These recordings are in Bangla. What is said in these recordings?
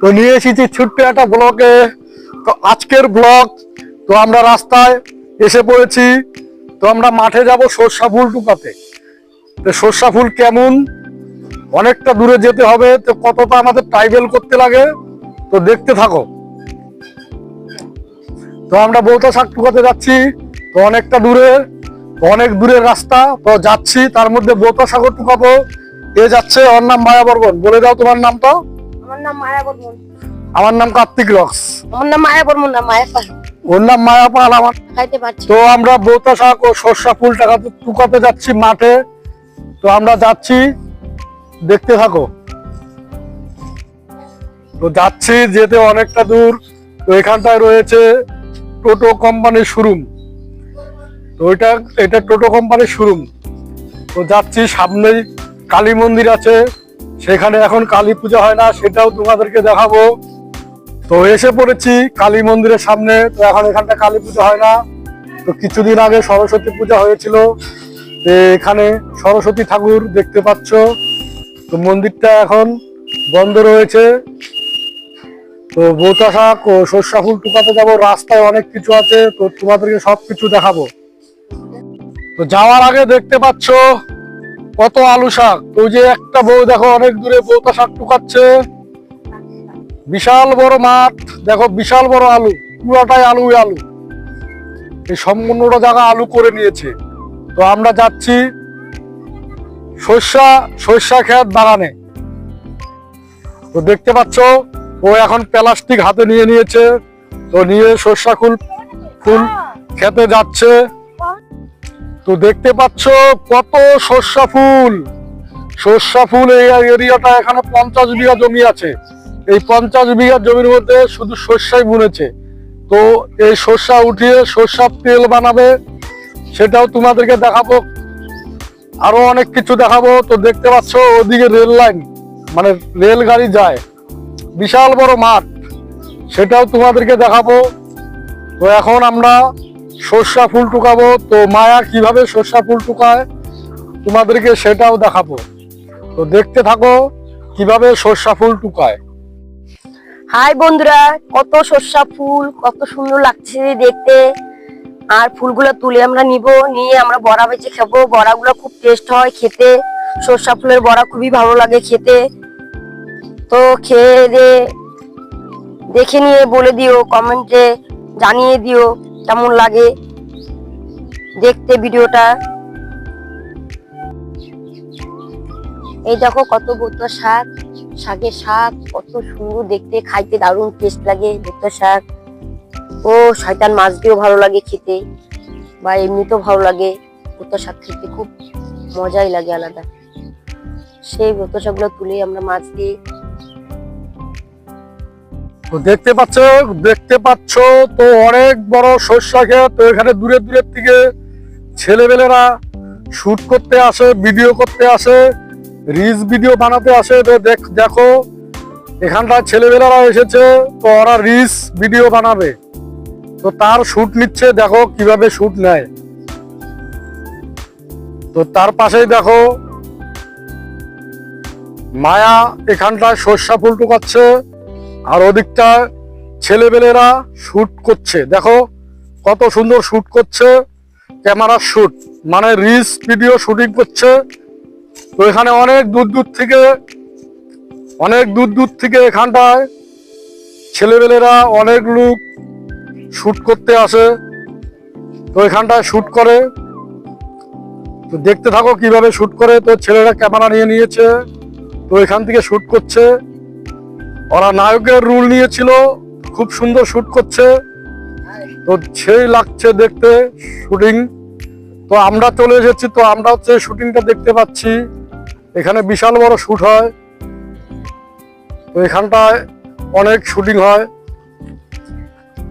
তো নিয়ে এসেছি ছোট্ট একটা ব্লকে। তো আজকের ব্লক, তো আমরা রাস্তায় এসে পড়েছি। তো আমরা মাঠে যাব সর্ষা ফুল টুকাতে। তো সর্ষা ফুল কেমন? অনেকটা দূরে যেতে হবে, তো কতটা আমাদের ট্রাইবেল করতে লাগে? তো দেখতে থাকো। তো আমরা বৌতা শাক টুকাতে যাচ্ছি, তো অনেকটা দূরে অনেক দূরের রাস্তা। তো যাচ্ছি, তার মধ্যে বৌতা সাগর টুকাবো। এ যাচ্ছে ওর নাম মায়া বর্মন বলে দাও তোমার নামটা। আমার নাম মায়া বর্মন আমার নাম কার্তিক রক্স। আমার নাম মায়া বর্মন না মায়া পাল ওর নাম মায়া পাল আমার। খাইতে পারছি। তো আমরা বৌতা শাক ও সর্ষা ফুল টাকাতে টুকাতে যাচ্ছি মাঠে। তো আমরা যাচ্ছি দেখতে থাকো। তো যাচ্ছি যেতে অনেকটা দূর। তো এখানটায় রয়েছে টোটো কোম্পানির শোরুম। তো এটা এটা টোটো কোম্পানির শোরুম। তো যাচ্ছি সামনেই কালী মন্দির আছে। সেখানে এখন কালী পূজা হয় না, সেটাও তোমাদেরকে দেখাবো। তো এসে পড়েছি কালী মন্দিরের সামনে, তো এখন এখানটা কালী পূজা হয় না। তো কিছুদিন আগে সরস্বতী পূজা হয়েছিল। এখানে সরস্বতী ঠাকুর দেখতে পাচ্ছ। তো মন্দিরটা এখন বন্ধ রয়েছে। তো বৌতা শাক ও সর্ষা ফুল টুকাতে যাব, রাস্তায় অনেক কিছু আছে, তো তোমাদেরকে সব কিছু দেখাবো। তো যাওয়ার আগে দেখতে পাচ্ছ কত আলু শাক? ওই যে একটা বউ দেখো, অনেক দূরে বৌতা শাক টুকাচ্ছে। বিশাল বড় মাঠ। দেখো, বিশাল বড় আলু, পুরোটাই আলু আলু। এই সম্পূর্ণটা জায়গা আলু করে নিয়েছে। তো আমরা যাচ্ছি সর্ষা সর্ষা ক্ষেত বাগানে। তো দেখতে পাচ্ছ, ও এখন প্লাস্টিক হাতে নিয়ে নিয়েছে। তো নিয়ে সর্ষা ফুল ফুল খেতে যাচ্ছে। তো দেখতে পাচ্ছ কত সর্ষা ফুল। সর্ষা ফুল এই এরিয়াটা এখানে পঞ্চাশ বিঘা জমি আছে। এই পঞ্চাশ বিঘা জমির মধ্যে শুধু সর্ষাই বুনেছে। তো এই সর্ষা উঠিয়ে সর্ষার তেল বানাবে, সেটাও তোমাদেরকে দেখাবো। আরও অনেক কিছু দেখাবো। তো দেখতে পাচ্ছ ওদিকে রেল লাইন মানে রেলগাড়ি যায়। বিশাল বড় মাঠ, সেটাও তোমাদেরকে দেখাবো। তো এখন আমরা সর্ষা ফুল টুকাবো। তো মায়া কীভাবে সর্ষা ফুল টুকায়? তোমাদেরকে সেটাও দেখাবো। তো দেখতে থাকো কীভাবে সর্ষা ফুল টুকায়। হাই বন্ধুরা, কত সর্ষা ফুল, কত সুন্দর লাগছে দেখতে। আর ফুলগুলো তুলে আমরা নিব, নিয়ে আমরা বড়া বেঁচে খাব। বড়াগুলো খুব টেস্ট হয় খেতে। সর্ষা ফুলের বড়া খুবই ভালো লাগে খেতে। তো খেয়ে দেখে নিয়ে বলে দিও কমেন্টে জানিয়ে দিও। কেমন লাগে? দেখতে ভিডিওটা। এই দেখো কত বোতা শাক, শাকের শাক, কত সুন্দর দেখতে, খাইতে দারুণ টেস্ট লাগে বোতা শাক। ও, শয়তান মাছ দিয়েও ভালো লাগে খেতে, বা এমনিতেও ভালো লাগে বোতা শাক খেতে, খুব মজাই লাগে আলাদা। সেই বোতা শাকগুলো তুলে আমরা মাছ দিয়ে তো দেখতে পাচ্ছ দেখতে পাচ্ছ, তো অনেক বড় সর্ষা ক্ষেত তো এখানে দূরে দূরের থেকে ছেলেবেলেরা শুট করতে আসে, ভিডিও করতে আসে রিলস ভিডিও বানাতে আসে। তো দেখ- দেখো এখানটা ছেলেবেলেরা এসেছে, তো ওরা রিলস ভিডিও বানাবে। তো তার শুট নিচ্ছে, দেখো কীভাবে শুট নেয়। তো তার পাশেই দেখো, মায়া এখানটায় সর্ষা ফুল টুকাচ্ছে। আর ওদিকটা ছেলেবেলেরা শুট করছে। দেখো কত সুন্দর শুট করছে। ক্যামেরার শুট মানে রিলস ভিডিও শুটিং করছে। তো এখানে অনেক দূর দূর থেকে, অনেক দূর দূর থেকে এখানটায় ছেলেবেলেরা অনেক লোক শুট করতে আসে। তো এখানটায় শুট করে। তো দেখতে থাকো কীভাবে শুট করে। তো ছেলেরা ক্যামেরা নিয়ে নিয়েছে। তো এখান থেকে শুট করছে। ওরা নায়কের রুল নিয়েছিল, খুব সুন্দর শুট করছে। তো সেই লাগছে দেখতে শুটিং। তো আমরা চলে এসেছি, তো আমরা হচ্ছে শুটিংটা দেখতে পাচ্ছি। এখানে বিশাল বড় শুট হয়। তো এখানটায় অনেক শুটিং হয়।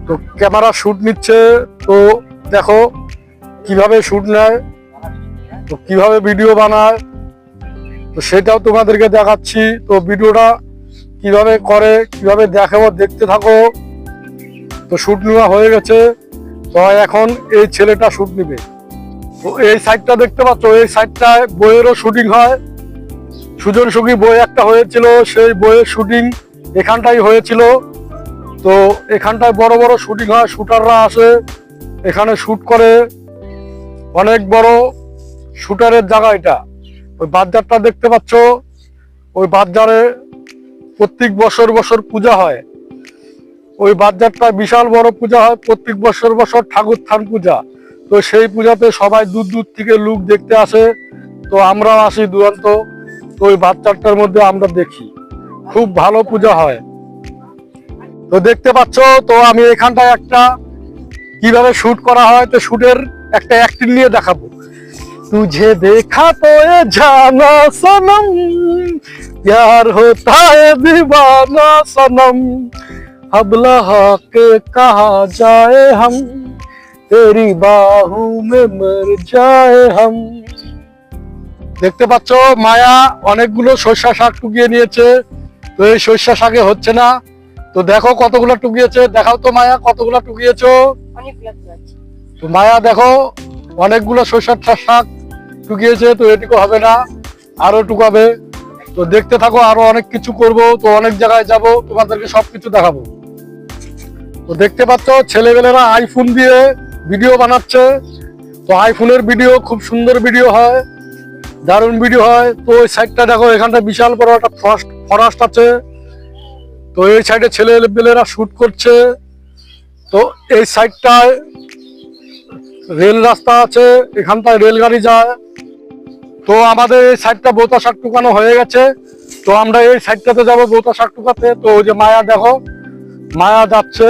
তো ক্যামেরা শুট নিচ্ছে, তো দেখো কীভাবে শুট নেয়, তো কীভাবে ভিডিও বানায়। তো সেটাও তোমাদেরকে দেখাচ্ছি। তো ভিডিওটা কীভাবে করে, কীভাবে দেখাবো, দেখতে থাকো। তো শুট নেওয়া হয়ে গেছে। তো এখন এই ছেলেটা শুট নিবে। তো এই সাইডটা দেখতে পাচ্ছ, এই সাইডটায় বইয়েরও শুটিং হয়। সুজন সুখী বই একটা হয়েছিল, সেই বইয়ের শুটিং এখানটাই হয়েছিল। তো এখানটায় বড় বড় শুটিং হয় শুটাররা আসে, এখানে শুট করে। অনেক বড় শুটারের জায়গা এটা। ওই বাজারটা দেখতে পাচ্ছ, ওই বাজারে প্রত্যেক বছর বছর পূজা হয়। ওই বাজারটা বিশাল বড় পূজা হয়, প্রত্যেক বছর বছর ঠাকুর থান পূজা। তো সেই পূজাতে সবাই দূর দূর থেকে লোক দেখতে আসে। তো আমরাও আসি দুরন্ত। তো ওই বাচ্চাটার মধ্যে আমরা দেখি। খুব ভালো পূজা হয়। তো দেখতে পাচ্ছ, তো আমি এখানটায় একটা কীভাবে শুট করা হয়, তো শুটের একটা অ্যাক্টিং নিয়ে দেখাবো। तुझे देखा तो ये जाना सनम प्यार होता है दीवाना सनम अब लहा के कहा जाए हम तेरी बाहू में मर जाए हम দেখতে পাচ্ছ মায়া অনেকগুলো সর্ষা শাক টুকিয়ে নিয়েছে তো এই সর্ষা শাকে হচ্ছে না তো দেখো কতগুলো টুকিয়েছে দেখাও তো মায়া কতগুলো টুকিয়েছো অনেকগুলো ফুল আছে তো মায়া দেখো অনেকগুলো সর্ষার ঠা- শাক টুকিয়েছে তো এটুকু হবে না, আরও টুকাবে তো দেখতে থাকো, আরও অনেক কিছু করব, তো অনেক জায়গায় যাব, তোমাদেরকে সবকিছু দেখাবো। তো দেখতে পাচ্ছ, ছেলেবেলেরা আইফোন দিয়ে ভিডিও বানাচ্ছে। তো আইফোনের ভিডিও খুব সুন্দর ভিডিও হয়, দারুণ ভিডিও হয়। তো ওই সাইডটা দেখো, এখানটা বিশাল বড় একটা ফরেস্ট ফরেস্ট আছে। তো এই সাইডে ছেলেবেলেরা শুট করছে। তো এই সাইডটায় রেল রাস্তা আছে, এখানটায় রেলগাড়ি যায়। তো আমাদের এই সাইডটা বৌতা শাক টুকানো হয়ে গেছে। তো আমরা এই সাইডটাতে যাব বৌতা শাক টুকাতে। তো ওই যে মায়া দেখো, মায়া যাচ্ছে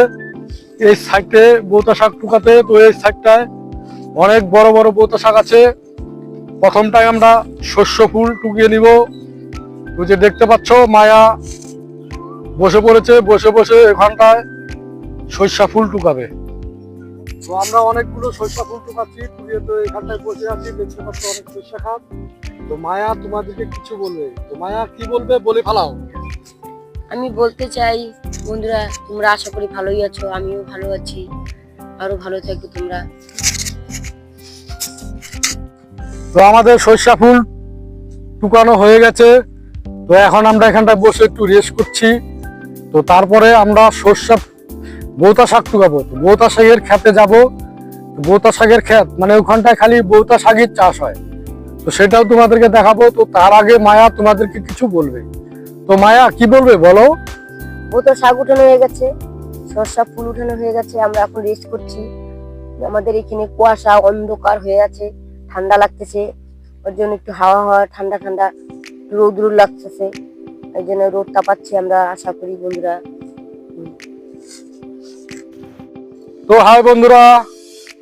এই সাইডে বৌতা শাক টুকাতে। তো এই সাইডটায় অনেক বড় বড় বৌতা শাক আছে। প্রথমটায় আমরা শস্য ফুল টুকিয়ে নিব। যে দেখতে পাচ্ছ, মায়া বসে পড়েছে, বসে বসে এখানটায় সর্ষা ফুল টুকাবে। তো আমরা অনেকগুলো সর্ষা ফুল টুকাচ্ছি টুকিয়ে তো এখানটায় বসে আছি দেখতে পাচ্ছ অনেক সর্ষা খাত তো মায়া তোমাদেরকে কিছু বলবে। তো মায়া কি বলবে বলে ফেলাও। আমি বলতে চাই বন্ধুরা তোমরা আশা করি ভালোই আছো আমিও ভালো আছি। আরও ভালো থাকবে তোমরা। তো আমাদের সর্ষা ফুল টুকানো হয়ে গেছে। তো এখন আমরা এখানটায় বসে একটু রেস্ট করছি। তো তারপরে আমরা সর্ষা বৌতা শাক টুকাবো বৌতা শাকের খেতে যাব বৌতা শাকের ক্ষেত মানে ওখানটায় খালি বৌতা শাকের চাষ হয়। তো সেটাও তোমাদেরকে দেখাবো। তো তার আগে মায়া তোমাদেরকে কিছু বলবে। তো মায়া, কি বলবে বলো? ও তো শাক উঠানো হয়ে গেছে, সর্ষা ফুল উঠানো হয়ে গেছে, আমরা এখন রেস্ট করছি। আমাদের এখানে কুয়াশা, অন্ধকার হয়ে আছে, ঠান্ডা লাগতেছে। ওর জন্য একটু হাওয়া হাওয়া, ঠান্ডা ঠান্ডা রোদ রোদ লাগতেছে। এই জন্য রোদটা পাচ্ছি আমরা, আশা করি বন্ধুরা। তো হাই বন্ধুরা,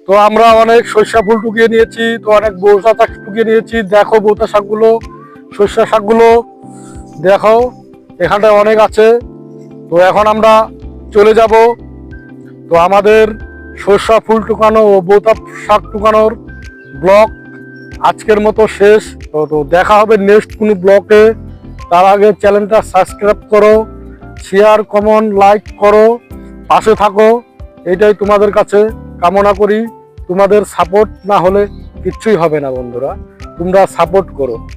তো আমরা অনেক সর্ষা ফুল টুকিয়ে নিয়েছি, তো অনেক বৌসা শাক টুকিয়ে নিয়েছি। দেখো বৌতা শাকগুলো, সর্ষা শাকগুলো, দেখো, এখানটায় অনেক আছে। তো এখন আমরা চলে যাব। তো আমাদের সর্ষা ফুল টুকানো ও বৌতা শাক টুকানোর ব্লক আজকের মতো শেষ। তো তো দেখা হবে নেক্সট কোনো ব্লকে তার আগে চ্যানেলটা সাবস্ক্রাইব করো শেয়ার কমেন্ট লাইক করো, পাশে থাকো। এটাই তোমাদের কাছে কামনা করি। তোমাদের সাপোর্ট না হলে কিচ্ছুই হবে না বন্ধুরা। তোমরা সাপোর্ট করো।